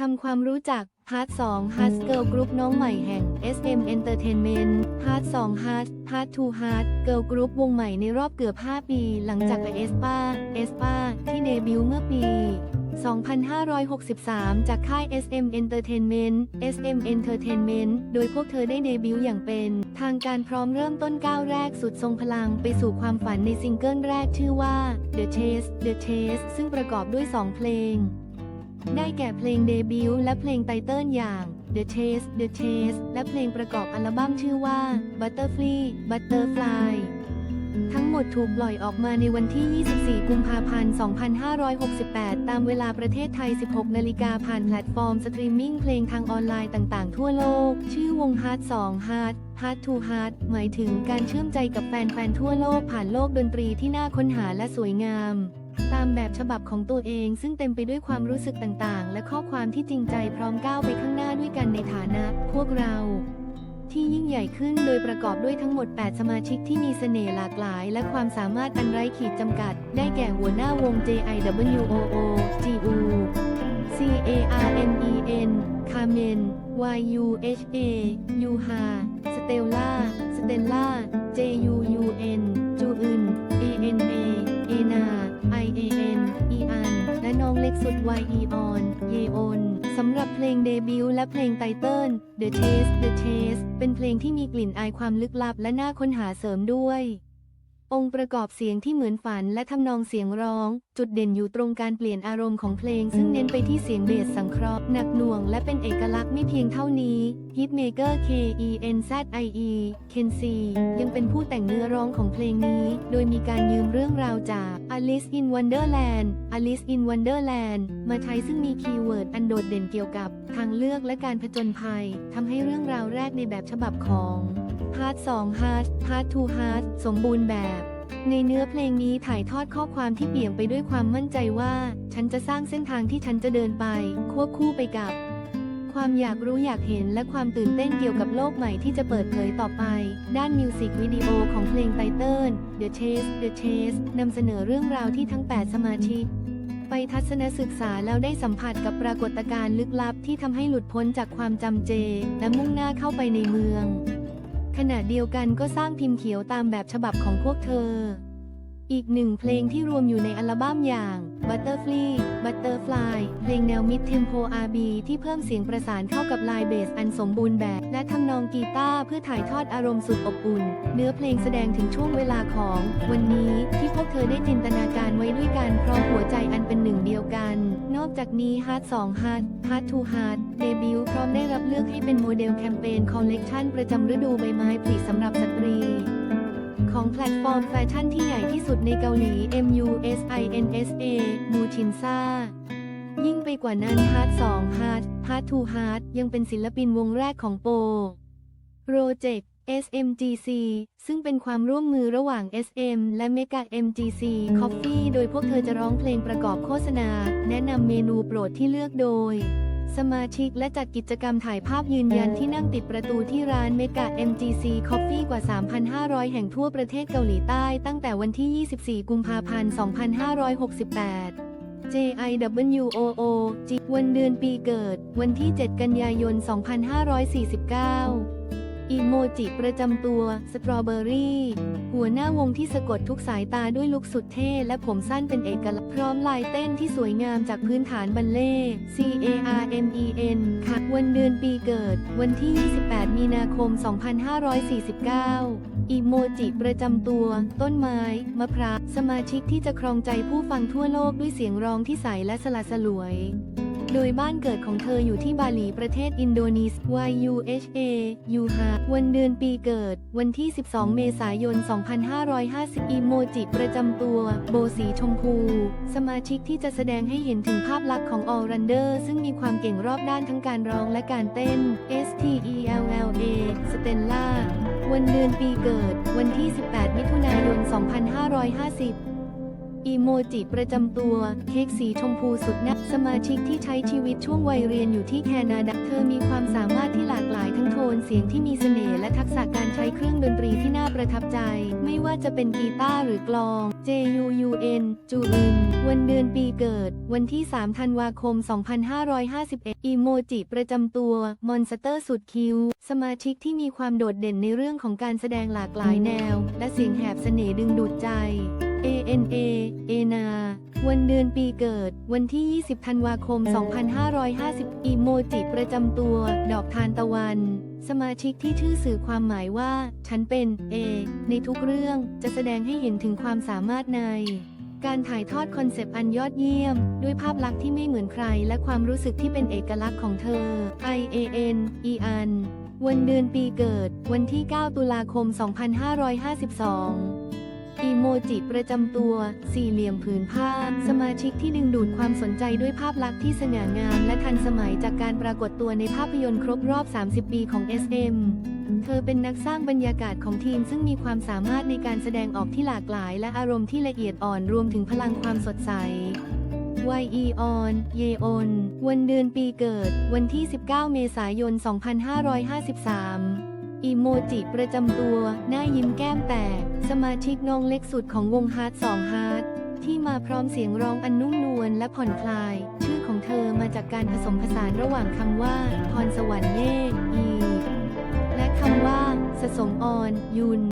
ทำความรู้จักพาร์ท2 Heart Girl Group น้องใหม่แห่ง SM Entertainment พาร์ท2 Heart พาร์ท2 Heart Girl Group วงใหม่ในรอบเกือบ 5 ปี หลังจากไปเอสปาเอสปาที่เดบิวต์เมื่อปี 2563 จากค่าย SM Entertainment SM Entertainment โดยพวกเธอได้เดบิวต์อย่างเป็น ทางการพร้อมเริ่มต้นก้าวแรกสุดทรงพลังไปสู่ความฝันในซิงเกิลแรกชื่อว่า The Chase The Chase ซึ่งประกอบด้วย 2 เพลง ได้แก่เพลงเดบิวต์และเพลงไตเติลอย่าง The Chase The Chase และเพลงประกอบอัลบั้มชื่อว่า Butterfly Butterfly ทั้งหมดถูกปล่อยออกมาในวันที่ 24 กุมภาพันธ์ 2568 ตามเวลาประเทศไทย 16 นาฬิกาผ่านแพลตฟอร์มสตรีมมิ่งเพลงทางออนไลน์ต่างๆ ทั่วโลก ชื่อวง Heart 2 Heart Heart to Heart หมายถึงการเชื่อมใจกับแฟนๆ ทั่วโลกผ่านโลกดนตรีที่น่าค้นหาและสวยงาม ตามแบบฉบับของตัวเองซึ่งเต็มไปด้วยความรู้สึกต่างๆ และข้อความที่จริงใจพร้อมก้าวไปข้างหน้าด้วยกันในฐานะ พวกเรา ที่ยิ่งใหญ่ขึ้นโดยประกอบด้วยทั้งหมด 8 สมาชิกที่มีเสน่ห์หลากหลาย และความสามารถอันไร้ขีดจำกัด ได้แก่หัวหน้าวง JIWOO GU CARMEN คาเมน YUHA Yuha Stella Stella JUUN สุด YE on เยอนสำหรับเพลงเดบิวต์และเพลงไตเติ้ล The Chase The Chase เป็นเพลงที่มีกลิ่นอายความลึกลับและน่าค้นหาเสริมด้วย องค์ประกอบเสียงที่เหมือนฝันและทำนองเสียงร้อง จุดเด่นอยู่ตรงการเปลี่ยนอารมณ์ของเพลง ซึ่งเน้นไปที่เสียงเบสสังเคราะห์หนักหน่วงและเป็นเอกลักษณ์ไม่เพียงเท่านี้ Hitmaker K E N Z I E Ken C ยังเป็นผู้แต่งเนื้อร้องของเพลงนี้ โดยมีการยืมเรื่องราวจาก Alice in Wonderland Alice in Wonderland มาใช้ซึ่งมีคีย์เวิร์ดอันโดดเด่นเกี่ยวกับ ทางเลือกและการผจญภัยทำให้เรื่องราวแรกในแบบฉบับของ พาร์ท2 Heart พาร์ท2 Heart สมบูรณ์แบบ ในเนื้อเพลงนี้ถ่ายทอดข้อความที่เปี่ยมไปด้วยความมั่นใจว่า ฉันจะสร้างเส้นทางที่ฉันจะเดินไป ควบคู่ไปกับ ความอยากรู้อยากเห็นและความตื่นเต้นเกี่ยวกับโลกใหม่ที่จะเปิดเผยต่อไป ด้านมิวสิกวิดีโอของเพลงไตเติ้ล The Chase The Chase นำเสนอเรื่องราวที่ทั้ง 8 สมาชิกไปทัศนศึกษาแล้วได้สัมผัสกับปรากฏการณ์ลึกลับที่ทำให้หลุดพ้นจากความจำเจ และมุ่งหน้าเข้าไปในเมือง ณะเดียวกันก็สร้างพิมพ์เขียวตามแบบฉบับของพวกเธอ อีกหนึ่งเพลงที่รวมอยู่ในอัลบั้มอย่าง Butterfly Butterfly เพลงแนว Mid Tempo R&B ที่เพิ่มเสียงประสานเข้ากับลายเบสอันสมบูรณ์แบบ และทำนองกีตาร์เพื่อถ่ายทอดอารมณ์สุดอบอุ่น เนื้อเพลงแสดงถึงช่วงเวลาของ วันนี้ที่พวกเธอได้จินตนาการไว้ด้วยกันพร้อมหัวใจอันเป็นหนึ่งเดียวกัน นอกจากนี้ Heart 2 Heart Heart to Heart เดบิวต์พร้อมได้รับเลือกให้เป็นโมเดลแคมเปญคอลเลกชันประจำฤดูใบไม้ผลิสำหรับสตรีของแพลตฟอร์มแฟชั่นที่ใหญ่ที่สุดในเกาหลี MUSINSA มูชินซายิ่งไปกว่านั้น Heart 2 Heart Heart to Heart ยังเป็นศิลปินวงแรกของโป โรเจกต์ SMGC ซึ่งเป็นความร่วมมือระหว่าง SM และ Mega MGC Coffee โดยพวกเธอจะร้องเพลงประกอบโฆษณา แนะนำเมนูโปรดที่เลือกโดย สมาชิกและจัดกิจกรรมถ่ายภาพยืนยันที่นั่งติดประตูที่ร้าน Mega MGC Coffee กว่า 3,500 แห่งทั่วประเทศเกาหลีใต้ตั้งแต่วันที่ 24 กุมภาพันธ์ 2568 JIWOO G วันเดือนปีเกิด วันที่ 7 กันยายน 2549 อีโมจิประจำตัว สตรอเบอรี่ หัวหน้าวงที่สะกดทุกสายตาด้วยลุคสุดเท่และผมสั้นเป็นเอกลักษณ์พร้อมลายเต้นที่สวยงามจากพื้นฐานบัลเล่ C A R M E N ค่ะ วันเดือนปีเกิด วันที่ 28 มีนาคม 2549 อีโมจิประจำตัว ต้นไม้ มะพร้าว สมาชิกที่จะครองใจผู้ฟังทั่วโลกด้วยเสียงร้องที่ใสและสละสลวย โดยบ้านเกิดของเธออยู่ที่บาหลีประเทศอินโดนีเซีย YUHA Yuha วันเดือนปีเกิด วันที่ 12 เมษายน 2550 อีโมจิประจำตัว โบสีชมพู สมาชิกที่จะแสดงให้เห็นถึงภาพลักษณ์ของออรันเดอร์ ซึ่งมีความเก่งรอบด้านทั้งการร้องและการเต้น STELLA Stella วันเดือนปีเกิด วันที่ 18 มิถุนายน 2550 อีโมจิประจำตัว เค้กสีชมพูสุดน่าสมาชิกที่ใช้ชีวิตช่วงวัยเรียนอยู่ที่แคนาดา เธอมีความสามารถที่หลากหลายทั้งโทนเสียงที่มีเสน่ห์และทักษะการใช้เครื่องดนตรีที่น่าประทับใจ ไม่ว่าจะเป็นกีตาร์หรือกลอง J U U N จูอึนวันเดือนปีเกิด วันที่ 3 ธันวาคม 2551 อีโมจิประจำตัว มอนสเตอร์สุดคิว สมาชิกที่มีความโดดเด่นในเรื่องของการแสดงหลากหลายแนว และเสียงแหบเสน่ห์ดึงดูดใจ A N A เอนาวันเดือนปีเกิด วันที่ 20 ธันวาคม 2550 อีโมจิประจำตัว ดอกทานตะวัน สมาชิกที่ชื่อสื่อความหมายว่า ฉันเป็น A ในทุกเรื่องจะแสดงให้เห็นถึงความสามารถใน การถ่ายทอดคอนเซปต์อันยอดเยี่ยม ด้วยภาพลักษณ์ที่ไม่เหมือนใคร และความรู้สึกที่เป็นเอกลักษณ์ของเธอ I A N E An วันเดือนปีเกิด วันที่ 9 ตุลาคม 2552 อีโมจิประจำตัว สี่เหลี่ยมผืนผ้า สมาชิกที่ดึงดูดความสนใจด้วยภาพลักษณ์ที่สง่างามและทันสมัยจากการปรากฏตัวในภาพยนตร์ครบรอบ 30 ปีของ SM เธอเป็นนักสร้างบรรยากาศของทีมซึ่งมีความสามารถในการแสดงออกที่หลากหลาย และอารมณ์ที่ละเอียดอ่อนรวมถึงพลังความสดใส Y E On เยออนวันเดือนปีเกิด วันที่ 19 เมษายน 2553 อีโมจิประจำตัว หน้ายิ้มแก้มแตก สมาชิกน้องเล็กสุดของวงฮาร์ดสองฮาร์ดที่มาพร้อมเสียงร้องอันนุ่มนวลและผ่อนคลาย ชื่อของเธอมาจากการผสมผสานระหว่างคำว่า พรสวรรค์เย่อี และคำว่า สสมออน ยุน